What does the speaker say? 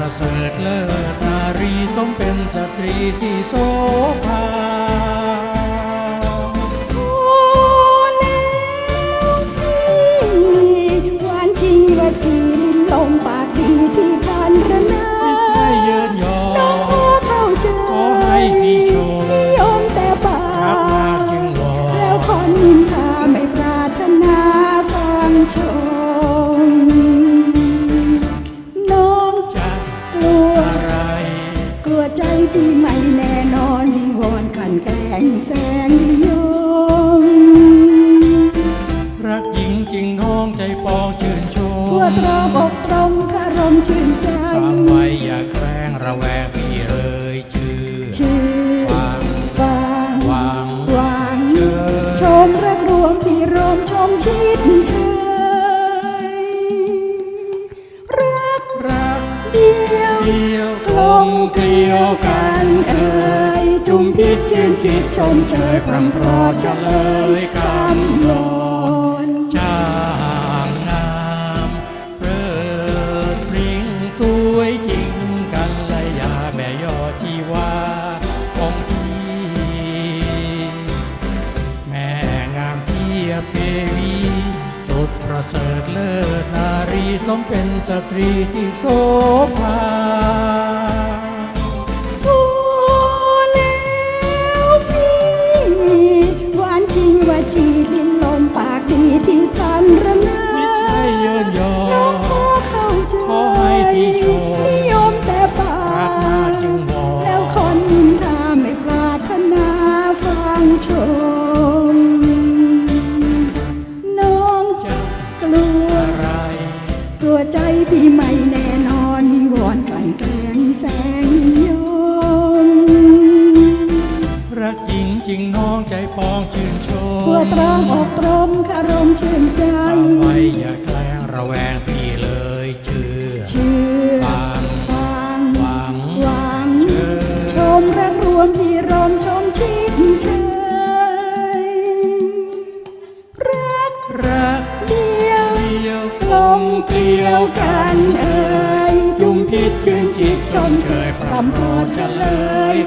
ประเสริฐเลิศนารีสมเป็นสตรีที่โสภาหวานจริงว่าจีลิ้นลมป แสงนิยมรักหญิงจริงน้องใจปองชื่นชกลัวมตรอบอกตรงคารมชื่นใจฟังไว้อย่าแกล้งระแวงพี่เอ่ยชื่อชื่อฟังฟังหวังหวังเชิญชมรักรวมพี่รวมชมชิดเชยรักรักเดียวเดียวกลมเกลียวกันเอ่ย จุมพิษชื่นจิตชมเชยพรำพรอเลยคำลอนช่างงามเริดพริ้งสวยจริงกันเลยยาแม่ยอดที่ว่าของพี่แม่งามเทียเทวี สุดประเสริฐเลิศนารีสมเป็นสตรีที่โสภา ชม น้องจะกลัวอะไร กลัวใจพี่ไม่แน่นอนวิงวอนกลั่นแกล้งแสงนิยมรักจริงจริงน้องใจปองชื่นชมกลัวตรองอกตรมคารมชื่นใจฟังไว้อย่าแกล้งระแวง เกลียวกันเอ่ยจุมพิษชื่นจิดจนเคยพรำพอจะเลย